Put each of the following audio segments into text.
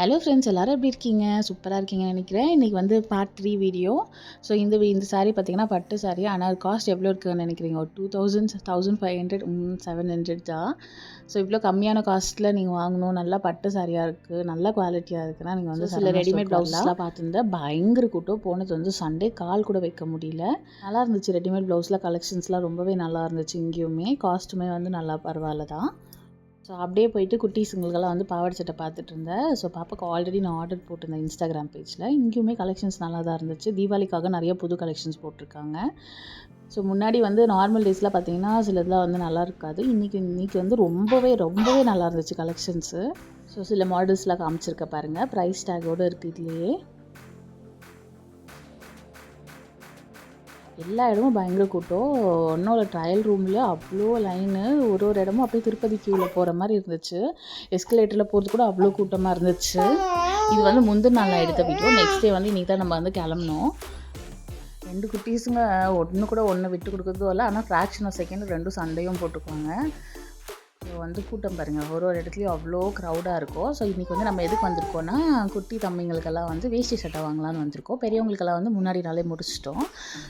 Hello friends எல்லோரும் எப்படி இருக்கீங்க? சூப்பராக இருக்கீங்கன்னு நினைக்கிறேன். இன்றைக்கி வந்து பார்ட் த்ரீ வீடியோ ஸோ இந்த இந்த saree பார்த்தீங்கன்னா பட்டு saree. ஆனால் காஸ்ட் எவ்வளோ இருக்குன்னு நினைக்கிறீங்க? ஒரு two thousand thousand five hundred seven hundred தான் ஸோ இவ்வளோ கம்மியான காஸ்ட்டில் நீங்கள் வாங்கணும். நல்லா பட்டு சாரியாக இருக்குது நல்ல குவாலிட்டியாக இருக்குன்னா நீங்கள் வந்து சில ரெடிமேட் ப்ளவுஸ்லாம் பார்த்துருந்தா பயங்கர கூட்டம். போனது வந்து சண்டே கால் கூட வைக்க முடியல. நல்லா இருந்துச்சு. ரெடிமேட் ப்ளவுஸில் கலெக்ஷன்ஸ்லாம் ரொம்பவே நல்லா இருந்துச்சு. இங்கேயுமே காஸ்ட்டுமே வந்து நல்லா பரவாயில்ல தான் ஸோ அப்படியே போயிட்டு குட்டீஸுங்களுக்கெல்லாம் வந்து பாவாடை சட்டை பார்த்துட்டு இருந்தேன். ஸோ பாப்பாக்கு ஆல்ரெடி நான் ஆர்டர் போட்டிருந்தேன் இன்ஸ்டாகிராம் பேஜில் இங்கேயுமே கலெக்ஷன்ஸ் நல்லா தான் இருந்துச்சு. தீபாவளிக்காக நிறைய புது கலெக்ஷன்ஸ் போட்டிருக்காங்க. ஸோ முன்னாடி வந்து நார்மல் டேஸில் பார்த்தீங்கன்னா சிலதெல்லாம் வந்து நல்லா இருக்காது. இன்றைக்கி இன்றைக்கி வந்து ரொம்பவே ரொம்பவே நல்லா இருந்துச்சு கலெக்ஷன்ஸு ஸோ சில மாடல்ஸ்லாம் காமிச்சிருக்க பாருங்கள் ப்ரைஸ் டேக்கோடு இருக்குது இதுலேயே. எல்லா இடமும் பயங்கர கூட்டம். இன்னொரு ட்ரையல் ரூமில் அவ்வளோ லைனு ஒரு ஒரு இடமும் அப்படியே திருப்பதி கியூவில் போகிற மாதிரி இருந்துச்சு. எஸ்கலேட்டரில் போகிறது கூட அவ்வளோ கூட்டமாக இருந்துச்சு. இது வந்து முந்தின நாள் எடுத்த வீடியோ நெக்ஸ்ட் டே வந்து இன்றைக்கி தான் நம்ம வந்து கிளம்புனோம். ரெண்டு குட்டீஸுங்க ஒன்று கூட ஒன்று விட்டு கொடுக்குறதும் இல்லை. ஆனால் ஃப்ராக்ஷன் ஆஃப் செகண்ட் ரெண்டும் சண்டையும் போட்டுக்குவாங்க. ஸோ வந்து கூட்டம் பாருங்கள் ஒரு ஒரு இடத்துலையும் அவ்வளோ க்ரௌடாக இருக்கும் ஸோ இன்றைக்கி வந்து நம்ம எதுக்கு வந்திருக்கோன்னா குட்டி தம்பிங்களுக்கெல்லாம் வந்து வேஷ்டி சட்டை வாங்கலாம்னு வந்திருக்கோம். பெரியவங்களுக்கெல்லாம் வந்து முன்னாடி நாளே முடிச்சிட்டோம்.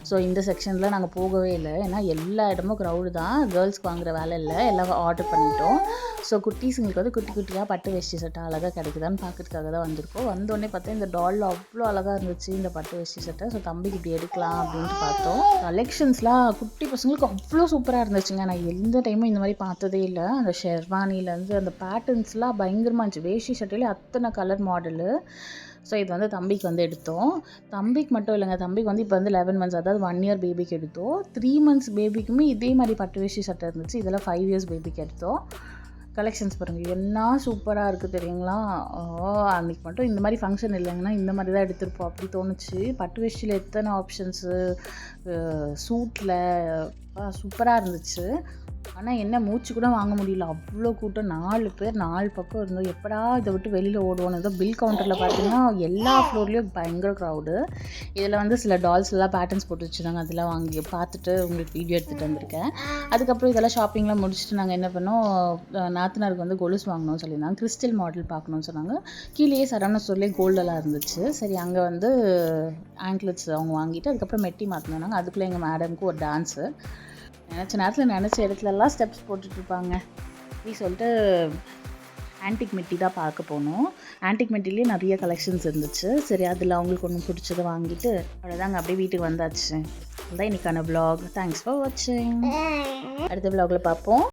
ஸோ இந்த செக்ஷனில் நாங்கள் போகவே இல்லை. ஏன்னா எல்லா இடமும் க்ரௌடு தான். கேர்ள்ஸ்க்கு வாங்குற வேலை இல்லை. எல்லாம் ஆர்டர் பண்ணிட்டோம். ஸோ குட்டீஸுங்களுக்கு வந்து குட்டி குட்டியாக பட்டு வேஷ்டி சட்டை அழகாக கிடைக்குதான்னு பார்க்கறதுக்காக தான் வந்திருக்கோம். வந்தோடனே பார்த்தா இந்த டால் அவ்வளோ அழகாக இருந்துச்சு இந்த பட்டு வேஷ்டி சட்டை. ஸோ தம்பிக்கு இப்படி எடுக்கலாம் அப்படின்ட்டு பார்த்தோம். கலெக்ஷன்ஸ்லாம் குட்டி பசங்களுக்கு அவ்வளோ சூப்பராக இருந்துச்சுங்க. நான் எந்த டைமும் இந்த மாதிரி பார்த்ததே இல்லை. அந்த ஷெர்வானிலேருந்து அந்த பேட்டர்ன்ஸ்லாம் பயங்கரமாக இருந்துச்சு. வேஷ்டி சட்டையிலே அத்தனை கலர் மாடலு ஸோ இது வந்து தம்பிக்கு வந்து எடுத்தோம். தம்பிக்கு மட்டும் இல்லைங்க. தம்பிக்கு வந்து இப்போ வந்து லெவன் மந்த்ஸ் அதாவது ஒன் இயர் பேபிக்கு எடுத்தோம். த்ரீ மந்த்ஸ் பேபிக்குமே இதே மாதிரி பட்டு வேஷ்டி சட்டை இருந்துச்சு. இதெல்லாம் ஃபைவ் இயர்ஸ் பேபிக்கு எடுத்தோம். கலெக்ஷன்ஸ் பாருங்கள் என்ன சூப்பராக இருக்குது தெரியுங்களா? ஓ அன்றைக்கி மட்டும் இந்த மாதிரி ஃபங்க்ஷன் இல்லைங்கன்னா இந்த மாதிரி தான் எடுத்திருப்போம். அப்படி தோணுச்சு. பட்டு வேஷ்டியில் எத்தனை ஆப்ஷன்ஸு சூட்டில் சூப்பராக இருந்துச்சு. ஆனால் என்ன மூச்சு கூட வாங்க முடியல. அவ்வளோ கூட்டம். நாலு பேர் நாலு பக்கம் இருந்தோம். எப்படா இதை விட்டு வெளியில் ஓடுவோன்னு. ஏதோ பில் கவுண்டரில் பார்த்தீங்கன்னா எல்லா ஃப்ளோர்லேயும் பயங்கர க்ரௌடு இதில் வந்து சில டால்ஸ் எல்லாம் பேட்டர்ன்ஸ் போட்டு வச்சுருந்தாங்க. அதெல்லாம் வாங்கி பார்த்துட்டு உங்களுக்கு வீடியோ எடுத்துகிட்டு வந்திருக்கேன். அதுக்கப்புறம் இதெல்லாம் ஷாப்பிங்லாம் முடிச்சுட்டு நாங்கள் என்ன பண்ணோம்? நாத்தனாருக்கு வந்து கொலுசு வாங்கணும்னு சொல்லியிருந்தாங்க. கிறிஸ்டல் மாடல் பார்க்கணும்னு சொன்னாங்க. கீழேயே சரவண ஸ்டோர்லேயே கோல்டெல்லாம் இருந்துச்சு. சரி அங்கே வந்து ஆங்க்லெட்ஸ் அவங்க வாங்கிட்டு அதுக்கப்புறம் மெட்டி மாற்றினாங்க அதுக்குள்ளே எங்கள் மேடமுக்கு ஒரு டான்ஸு நினச்ச நேரத்தில் நினச்ச இடத்துலலாம் ஸ்டெப்ஸ் போட்டுட்ருப்பாங்க. அப்படி சொல்லிட்டு ஆன்டிக் மெட்டி தான் பார்க்க போனோம். ஆன்டிக் மெட்டிலே நிறைய கலெக்ஷன்ஸ் இருந்துச்சு. சரி அதில் அவங்களுக்கு ஒன்று பிடிச்சதை வாங்கிட்டு அவ்வளோதாங்க அப்படியே வீட்டுக்கு வந்தாச்சு. அதான் இன்னைக்கான vlog. தேங்க்ஸ் ஃபார் வாட்சிங் அடுத்த vlogல பார்ப்போம்.